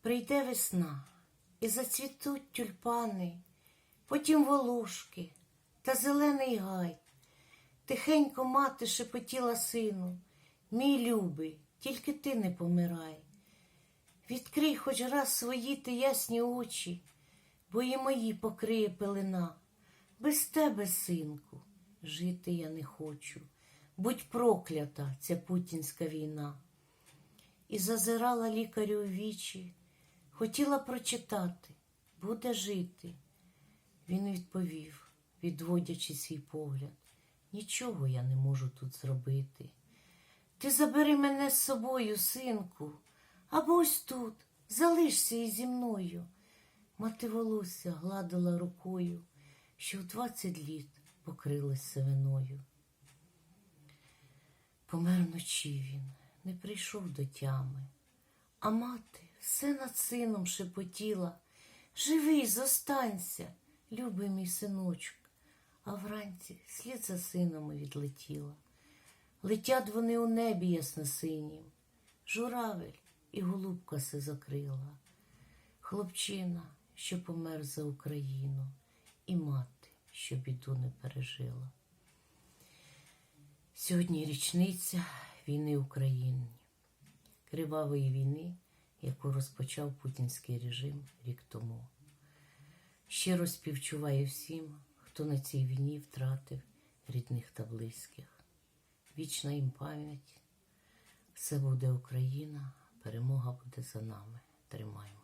Прийде весна, і зацвітуть тюльпани, потім волошки та зелений гай. Тихенько мати шепотіла сину, мій любий, тільки ти не помирай. Відкрий хоч раз свої ти ясні очі, бо і мої покриє пелена. Без тебе, синку, жити я не хочу. Будь проклята ця путінська війна. І зазирала лікарю у вічі, хотіла прочитати, буде жити. Він відповів, відводячи свій погляд, нічого я не можу тут зробити. Ти забери мене з собою, синку, або ось тут, залишся і зі мною. Мати волосся гладила рукою, що в двадцять літ покрилась сивиною. Помер вночі він, не прийшов до тями, а мати все над сином шепотіла. Живий, зостанься, любий мій синочок, а вранці слід за сином відлетіла. Летять вони у небі ясно-синім, журавель і голубка се закрила. Хлопчина, що помер за Україну, і мати, що біду не пережила. Сьогодні річниця війни України, кривавої війни, яку розпочав путінський режим рік тому. Щиро співчуваю всім, хто на цій війні втратив рідних та близьких. Вічна їм пам'ять. Все буде Україна, перемога буде за нами. Тримаємо.